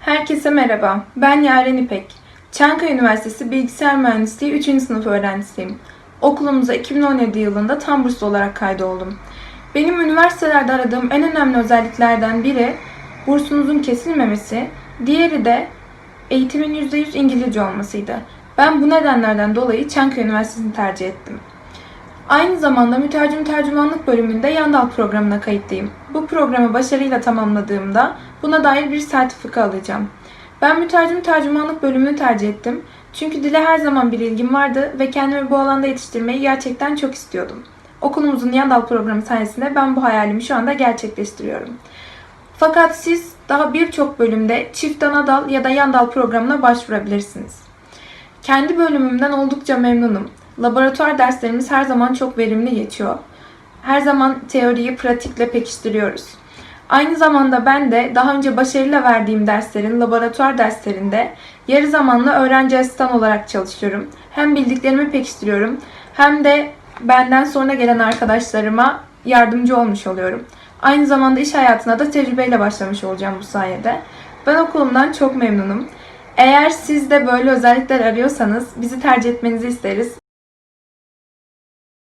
Herkese merhaba. Ben Yaren İpek. Çankaya Üniversitesi Bilgisayar Mühendisliği 3. sınıf öğrencisiyim. Okulumuza 2017 yılında tam burslu olarak kaydoldum. Benim üniversitelerde aradığım en önemli özelliklerden biri bursunuzun kesilmemesi, diğeri de eğitimin %100 İngilizce olmasıydı. Ben bu nedenlerden dolayı Çankaya Üniversitesi'ni tercih ettim. Aynı zamanda mütercim tercümanlık bölümünde yan dal programına kayıtlıyım. Bu programı başarıyla tamamladığımda buna dair bir sertifika alacağım. Ben mütercim tercümanlık bölümünü tercih ettim. Çünkü dile her zaman bir ilgim vardı ve kendimi bu alanda yetiştirmeyi gerçekten çok istiyordum. Okulumuzun yan dal programı sayesinde ben bu hayalimi şu anda gerçekleştiriyorum. Fakat siz daha birçok bölümde çift ana dal ya da yan dal programına başvurabilirsiniz. Kendi bölümümden oldukça memnunum. Laboratuvar derslerimiz her zaman çok verimli geçiyor. Her zaman teoriyi pratikle pekiştiriyoruz. Aynı zamanda ben de daha önce başarıyla verdiğim derslerin laboratuvar derslerinde yarı zamanlı öğrenci asistan olarak çalışıyorum. Hem bildiklerimi pekiştiriyorum hem de benden sonra gelen arkadaşlarıma yardımcı olmuş oluyorum. Aynı zamanda iş hayatına da tecrübeyle başlamış olacağım bu sayede. Ben okulumdan çok memnunum. Eğer siz de böyle özellikler arıyorsanız bizi tercih etmenizi isteriz.